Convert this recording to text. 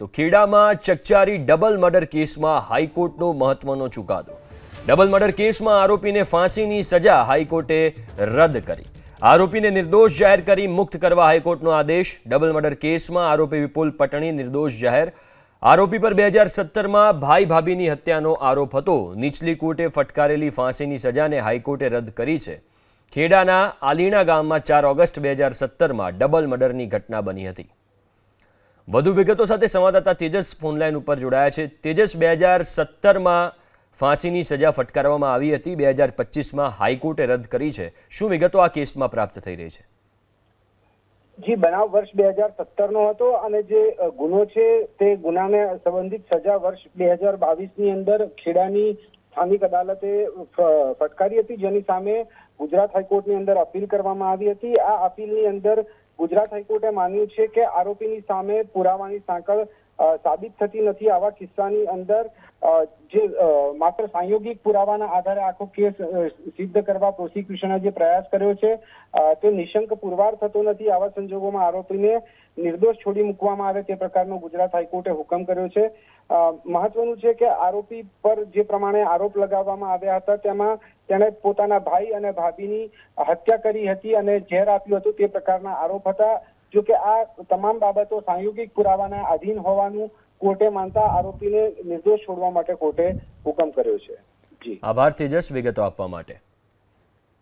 તો ખેડામાં ચકચારી double murder કેસમાં હાઈકોર્ટનો મહત્વનો ચુકાદો. ડબલ મર્ડર કેસમાં આરોપીને ફાંસીની સજા હાઈકોર્ટે રદ કરી. આરોપીને નિર્દોષ જાહેર કરી મુક્ત કરવા હાઈકોર્ટનો આદેશ. ડબલ મર્ડર કેસમાં આરોપી વિપુલ પટણી નિર્દોષ જાહેર. આરોપી પર બે હજાર સત્તરમાં ભાઈ ભાભીની હત્યાનો આરોપ હતો. નીચલી કોર્ટે ફટકારેલી ફાંસીની સજાને હાઈકોર્ટે રદ કરી છે. ખેડાના આલીણા ગામમાં ચાર ઓગસ્ટ બે હજાર સત્તરમાં ડબલ મર્ડરની ઘટના બની હતી. વધુ વિગતો સાથે સંવાદદાતા તેજસ ફોનલાઈન ઉપર જોડાયા છે. તેજસ, બે હજાર સત્તરમાં ફાંસીની સજા ફટકારવામાં આવી હતી. બે હજાર પચીસમાં હાઈકોર્ટે રદ કરી છે. શું વિગતો આ કેસમાં પ્રાપ્ત થઈ રહી છે? જી, બનાવ વર્ષ બે હજાર સત્તર નો હતો અને જે ગુનો છે તે ગુનાને સંબંધિત સજા વર્ષ બે હજાર બાવીસની અંદર ખેડાની સ્થાનિક અદાલતે ફટકારી હતી. જેની સામે ગુજરાત હાઈકોર્ટની અંદર અપીલ કરવામાં આવી હતી. આ અપીલની અંદર ગુજરાત હાઈકોર્ટે માન્યું છે કે આરોપીની સામે પુરાવાની સાંકળ સાબિત થતી નથી આવા કિસ્સાની અંદર જે માત્ર સાંયોગિક પુરાવાના આધારે આખો કેસ સિદ્ધ કરવા પ્રોસિક્યુશને જે પ્રયાસ કર્યો છે તે નિશંક પુરવાર થતો નથી આવા સંજોગોમાં આરોપીને નિર્દોષ છોડી મૂકવામાં આવે તે પ્રકારનો ગુજરાત હાઈકોર્ટે હુકમ કર્યો છે. મહત્વનું છે કે આરોપી પર જે પ્રમાણે આરોપ લગાવવામાં આવ્યા હતા, તેમાં તેણે પોતાના ભાઈ અને ભાભીની હત્યા કરી હતી અને ઝેર આપ્યું હતું તે પ્રકારના આરોપ હતા. જો કે આ તમામ બાબતો સાંયોગિક પુરાવાના આધીન હોવાનું કોર્ટે માનતા આરોપીને નિર્દોષ છોડવા માટે કોર્ટે હુકમ કર્યો છે. જી. આભાર, તેજસ, વિગતો આપવા માટે.